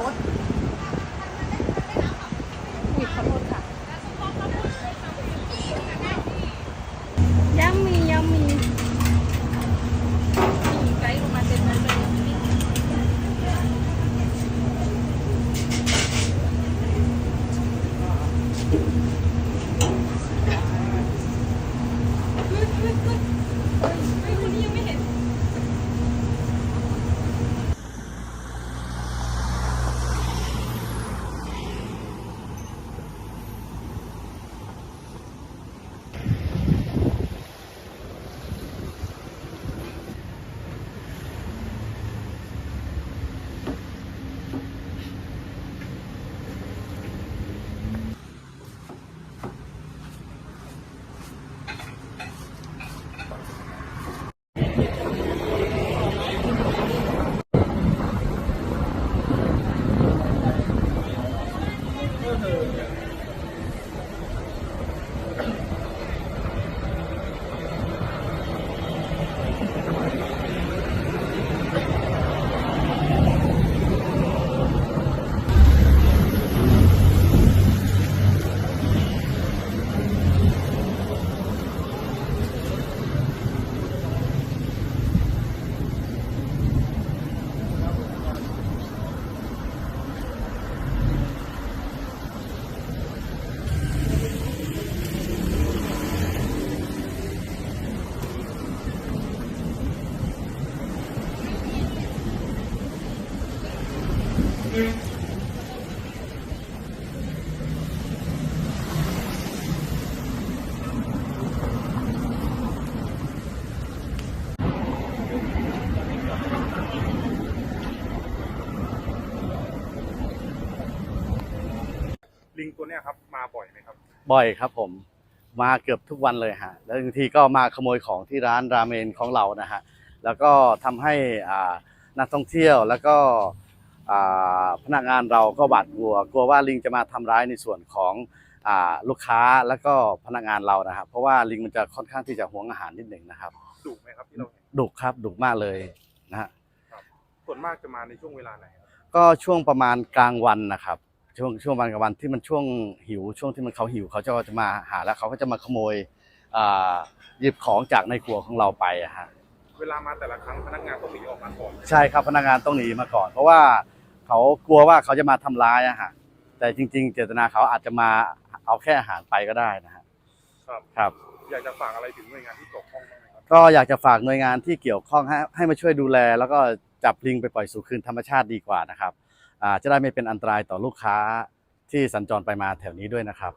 รถ ลิงตัวเนี้ยครับมาบ่อยไหมครับ บ่อยครับผม มาเกือบทุกวันเลยฮะ แล้วบางทีก็มาขโมยของที่ร้านราเมนของเรานะฮะ แล้วก็ทำให้อ่านักท่องเที่ยวแล้วก็ พนักงานเราก็หวาดกลัว กลัวว่าลิงจะมาทำร้ายในส่วนของอ่าลูกค้าแล้วก็พนักงานเรานะครับ เพราะว่าลิงมันจะค่อนข้างที่จะหวงอาหารนิดหนึ่งนะครับดุไหมครับที่เราเห็นดุครับดุมากเลยนะฮะส่วนมากจะมาในช่วงเวลาไหนครับก็ช่วงประมาณกลางวันนะครับช่วงช่วงวันกลางวันที่มันช่วงหิว ช่วงที่มันเขาหิวเขาจะจะมาหาแล้วเขาก็จะมาขโมยอ่าหยิบของจากในครัวของเราไปอะฮะเวลามาแต่ละครั้งพนักงานต้องหนีออกมาก่อน ใช่ครับพนักงานต้องหนีมาก่อน เพราะว่า เขากลัวว่าเขาจะมาทำร้ายอะฮะแต่จริง ๆ เจตนาเขาอาจจะมาเอาแค่อาหารไปก็ได้นะฮะครับครับ อยากจะฝากอะไรถึงหน่วยงานที่เกี่ยวข้องบ้างไหมครับก็อยากจะฝากหน่วยงานที่เกี่ยวข้องให้ให้มาช่วยดูแล แล้วก็จับลิงไปปล่อยสู่คืนธรรมชาติดีกว่านะครับอ่าจะได้ไม่เป็นอันตรายต่อลูกค้าที่สัญจรไปมาแถวนี้ด้วยนะครับ